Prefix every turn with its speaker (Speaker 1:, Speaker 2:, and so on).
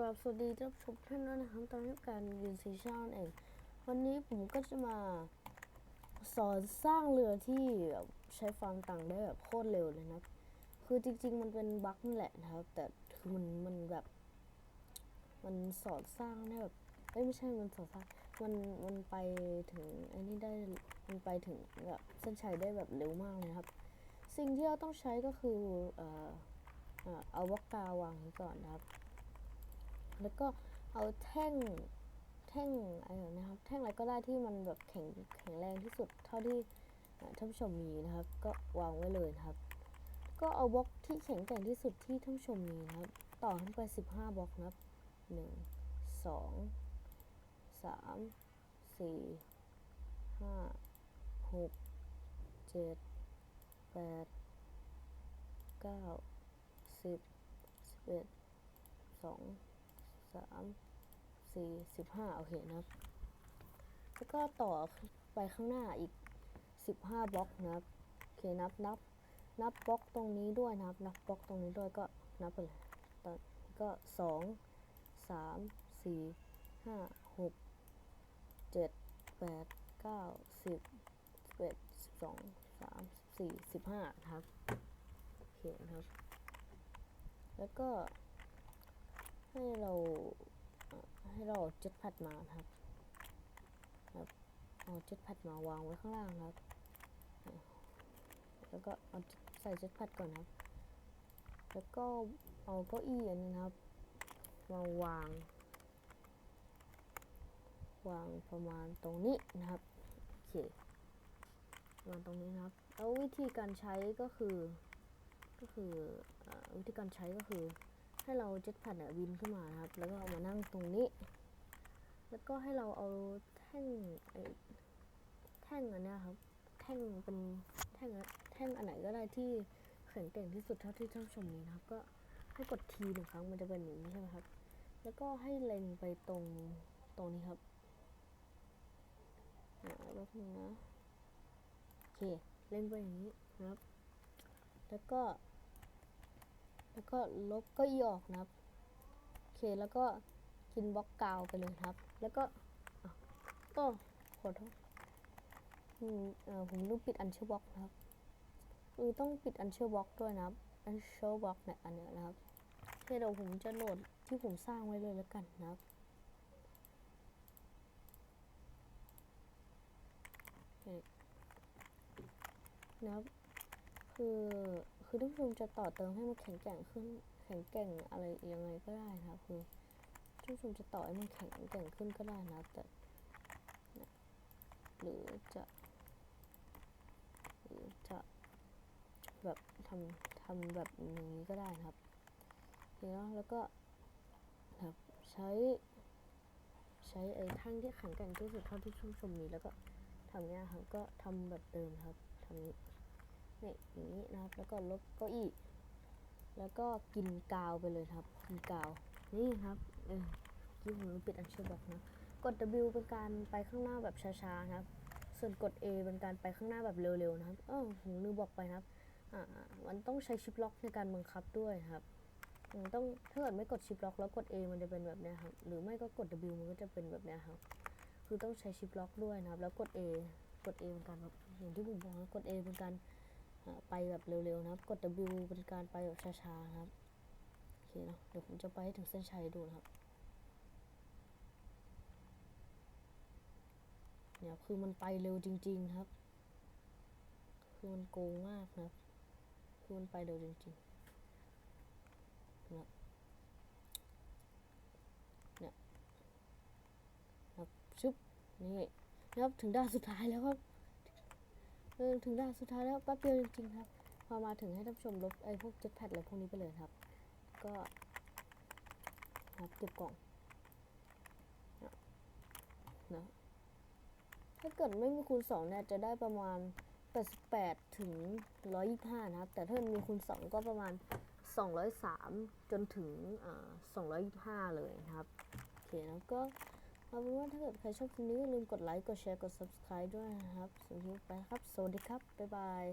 Speaker 1: ราบสวัสดีท่านผู้ชมทุกท่านด้วยนะครับตอนนี้การยืนซีชั่นเอง วันนี้ผมก็จะมาสอนสร้างเรือที่แบบใช้ฟาร์มตังได้แบบโคตรเร็วเลยนะคือจริง ๆ มันเป็นบั๊กนี่แหละนะครับ แต่คือมันมันแบบ มันสอนสร้างได้แบบเอ้ยไม่ใช่มันสอนสร้างมันมันไปถึงไอ้นี่ได้มันไปถึงแบบเส้นชัยได้แบบเร็วมากเลยครับ สิ่งที่เราต้องใช้ก็คือเอ่อเอาบล็อกกาวางไว้ก่อนนะครับ แล้วก็เอาแท่งแท่งอะไรนะครับ แท่งอะไรก็ได้ที่มันแบบแข็งแข็งแรงที่สุดเท่าที่ท่อท่านผู้ชมมีนะครับ ก็วางไว้เลยนะครับ ก็เอาบล็อกที่แข็งแกร่งที่สุดที่ท่านผู้ชมมีนะครับ ต่อขึ้นไป 15บล็อกนะครับ1 2 3 4 5 6 7 8 9 10 11 2 สามสี่สิบห้าโอเคนะครับ แล้วก็ต่อไปข้างหน้าอีกสิบห้าบล็อกนะครับโอเคนับนับนับบล็อกตรงนี้ด้วยนะครับ นับบล็อกตรงนี้ด้วยก็นับไปเลยตอนก็สองสามสี่ห้าหกเจ็ดแปดเก้าสิบสิบเอ็ดสิบสองสามสี่สิบห้าครับโอเคนะครับ แล้วก็ ให้เราให้เราจ็ตแพดมาครับครับเอาจ็ตแพดมาวางไว้ข้างล่างครับ แล้วก็เอาใส่จ็ตแพดก่อนครับ แล้วก็เอาเก้าอี้อันนี้นะครับมาวาง วางประมาณตรงนี้นะครับโอเควางตรงนี้นะครับ แล้ววิธีการใช้ก็คือ ก็คืออวิธีการใช้ก็คือ ให้เราเจ็ตแพดเนี่ยบินขึ้นมานะครับ แล้วก็เอามานั่งตรงนี้ แล้วก็ให้เราเอาแท่งไอ้แท่งอันนี้ครับ แท่งเป็นแท่งอะแท่งอันไหนก็ได้ที่แข็งแกร่งที่สุดเท่าที่ท่านชมมีนะครับ ก็ให้กดทีหนึ่งครั้งมันจะเป็นอย่างนี้ใช่ไหมครับ แล้วก็ให้เล็งไปตรงตรงนี้ครับอ่าแป๊บนึงนะโอเคเล็งไปอย่างนี้นะครับ แล้วก็ แล้วก็ลบเก็อีออกนะครับ โอเคแล้วก็กินบล็อกกาวไปเลยครับ แล้วก็อะก็ขอโทษอืมเออผมลืมปิดอันเชอร์บล็อกนะครับเออต้องปิดอันเชอร์บล็อกด้วยนะครับอันเชอร์บล็อกเนี่ยอันเนี้ยนะครับโอเคเดี๋ยวผมจะโหลดที่ผมสร้างไว้เลยแล้วกันนะครับนะครับคือ คือท่านผู้ชมจะต่อเติมให้มันแข็งแกร่งขึ้น แข็งแกร่งอะไรยังไงก็ได้นะครับ คือท่านผู้ชมจะต่อให้มันแข็งแกร่งขึ้นก็ได้นะแต่หรือจะหรือจะแบบทำทำแบบนี้ก็ได้นะครับเนอะแล้วก็ครับใช้ใช้ไอ้ทั้งที่แข็งแกร่งที่สุดเท่าที่ท่านผู้ชมมีแล้วก็ทำเนี้ยครับก็ทำแบบเดิมครับทำ นี่อย่างนี้นะครับ แล้วก็ลบเก้าอี้ แล้วก็กินกาวไปเลยครับ กินกาว นี่ครับเออที่ผมปิดอันเชื่อบอกนะ กด W เป็นการไปข้างหน้าแบบช้าๆนะครับ ส่วนกด A เป็นการไปข้างหน้าแบบเร็วๆนะครับ เออผมลืมบอกไปนะครับ อ่า มันต้องใช้ชิปล็อกในการบังคับด้วยครับต้องถ้าเกิดไม่กดชิปล็อกแล้วกด A มันจะเป็นแบบนี้ครับ หรือไม่ก็กด W มันก็จะเป็นแบบนี้ครับ คือต้องใช้ชิปล็อกด้วยนะครับ แล้วกด A กด A เป็นการแบบอย่างที่ผมบอกนะกด A เป็นการ ไปแบบเร็วๆนะครับ กด W เป็นการไปแบบช้าๆนะครับโอเคเนอะเดี๋ยวผมจะไปให้ถึงเส้นชัยดูนะครับเนี่ยคือมันไปเร็วจริง ๆครับ คือมันโกงมากนะครับ คือมันไปเร็วจริงๆนะเนี่ยครับชึบนี่นะครับถึงด้านสุดท้ายแล้วครับ เออถึงด่านสุดท้ายแล้วแป๊บเดียวจริงๆครับ พอมาถึงให้ท่านผู้ชมลบไอ้พวกเจ็ตแพดอะไรพวกนี้ไปเลยครับ ก็ครับเก็บกล่องนะถ้าเกิดไม่มีคูณ2เนี่ยจะได้ประมาณ 88 ถึง 125 นะครับ แต่ถ้ามีคูณ 2 ก็ประมาณ 203 จนถึงอ่า225 เลยนะครับ โอเค แล้วก็ เอาเป็นว่าถ้าเกิดใครชอบคลิปนี้อย่าลืมกดไลค์ กดแชร์ กด subscribe ด้วยนะครับสำหรับไปครับ สวัสดีครับ บ๊ายบาย